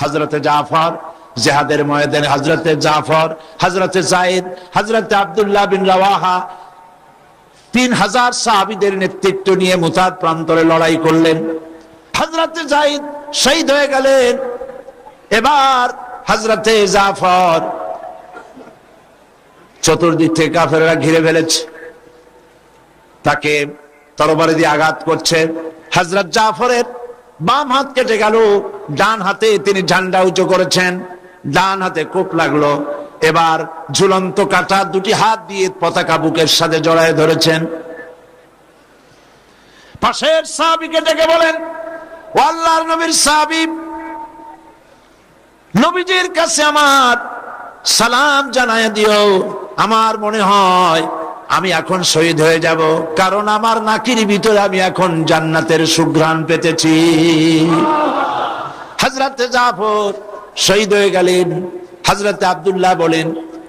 হজরতে জাফর, জেহাদের ময়দানে হজরতে জাফর হজরতে জায়েদ হজরতে আব্দুল্লাহ বিন রাওয়াহা, তিন হাজার সাহাবিদের নেতৃত্ব নিয়ে মুতাদ প্রান্তরে লড়াই করলেন। হজরতে জাহিদ শহীদ হয়ে গেলেন। এবার হজরতে জাফর চতুর্দিক থেকে কাফেররা ঘিরে ফেলেছে। তাকে তরবারি দিয়ে আঘাত করছে। হজরত জাফরের বাম হাত কেটে গেল, ডান হাতে তিনি ঝান্ডা উঁচু করেছেন, ডান হাতে কোপ লাগল। এবার ঝুলন্ত কাটা দুটি হাত দিয়ে পতাকা বুকের সাথে জড়ায় ধরেছেন। পাশের সাহাবিকে ডেকে বলেন, ও আল্লাহর নবীর সাহাবি, নবীজির কাছে আমার সালাম জানায় দিও। আমার মনে হয় আমি এখন শহীদ হয়ে যাব। কারণ আমার নাকির ভিতরে আমি এখন জান্নাতের সুঘ্রাণ পেতেছি। হাজরাতে জাফর শহীদ হয়ে গেলেন। হাজরাতে আব্দুল্লাহ বলেন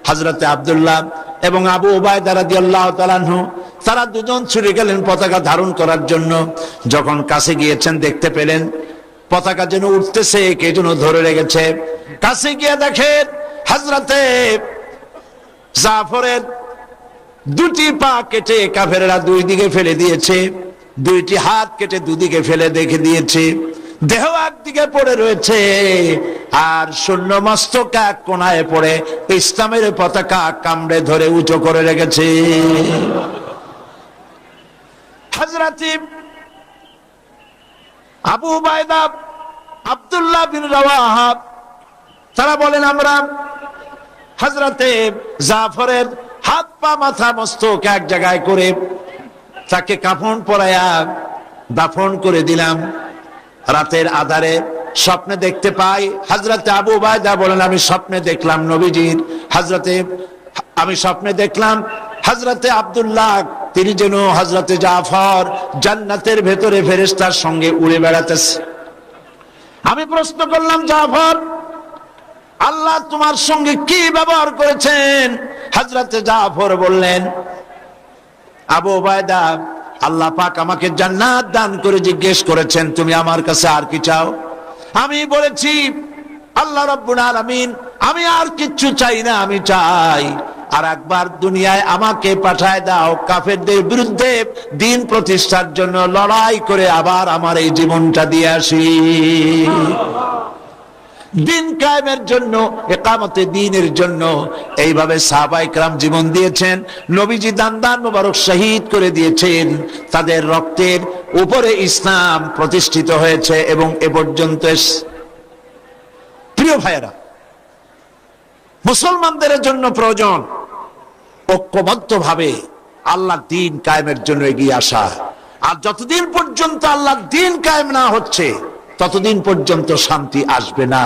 হাজরাতে আব্দুল্লাহ এবং আবু ওবায়দা রাদিয়াল্লাহু তাআলাহু তারা দুজন ছুটে গেলেন পতাকা ধারণ করার জন্য। যখন কাছে গিয়েছেন, দেখতে পেলেন পতাকা যেন উঠতেছে, কে যেন ধরে রেখেছে। কাছে গিয়ে দেখেন হাজরাতে জাফরের দুটি পা কেটে কাফেরেরা দুই দিকে ফেলে দিয়েছে, দুইটি হাত কেটে দুদিকে ফেলে দেখে দিয়েছে, দেহ একদিকে পড়ে রয়েছে, আর শূন্য মস্তক এক কোনায় পড়ে, ইসলামের পতাকা কামড়ে ধরে উঁচু করে রেখেছে। আবু বায়দা আব্দুল্লাহ বিন রাওয়াহাব তারা বলেন, আমরা হাজরাতে জাফরের হাত পা, মাথা, মস্তক এক জায়গায় করে তাকে কাফন পরায়া দাফন করে দিলাম। রাতের আধারে স্বপ্নে দেখতে পাই হাজরাতে আবু বায়দা বলেন, আমি স্বপ্নে দেখলাম নবীজির। হাজরাতে আমি স্বপ্নে দেখলাম হাজরাতে আব্দুল্লাহ, তিনি যেন হাজরাতে জাফর জান্নাতের ভেতরে ফেরেস্তার সঙ্গে উড়ে বেড়াতেছে। আমি প্রশ্ন করলাম, জাফর আল্লাহ তোমার সঙ্গে কি ব্যবহার করেছেন? হাজরাতে জাফর বললেন, আবু বায়দা আল্লাহ পাক আমাকে জান্নাত দান করে জিজ্ঞেস করেছেন, তুমি আমার কাছে আর কি চাও? আমি বলেছি, আল্লাহ রব্বুল আলামিন, আমি আর কিচ্ছু চাই না, আমি চাই, আর একবার দুনিয়ায় আমাকে পাঠায় দাও, কাফেরদের বিরুদ্ধে দিন প্রতিষ্ঠার জন্য লড়াই করে আবার আমার এই জীবনটা দিয়ে আসি। দিন কায়েমের জন্য, একামতে দিনের জন্য। এইভাবে সাহাবাইকরাম জীবন দিয়েছেন, নবীজি দান দান মোবারক শহীদ করে দিয়েছেন। তাদের রক্তের উপরে ইসলাম প্রতিষ্ঠিত হয়েছে এবং এ পর্যন্ত প্রিয় ভাইয়েরা, মুসলমানদের জন্য প্রয়োজন ঐক্যবদ্ধ ভাবে আল্লাহ দিন কায়েমের জন্য এগিয়ে আসা। আর যতদিন পর্যন্ত আল্লাহ দিন কায়েম না হচ্ছে ততদিন পর্যন্ত শান্তি আসবে না।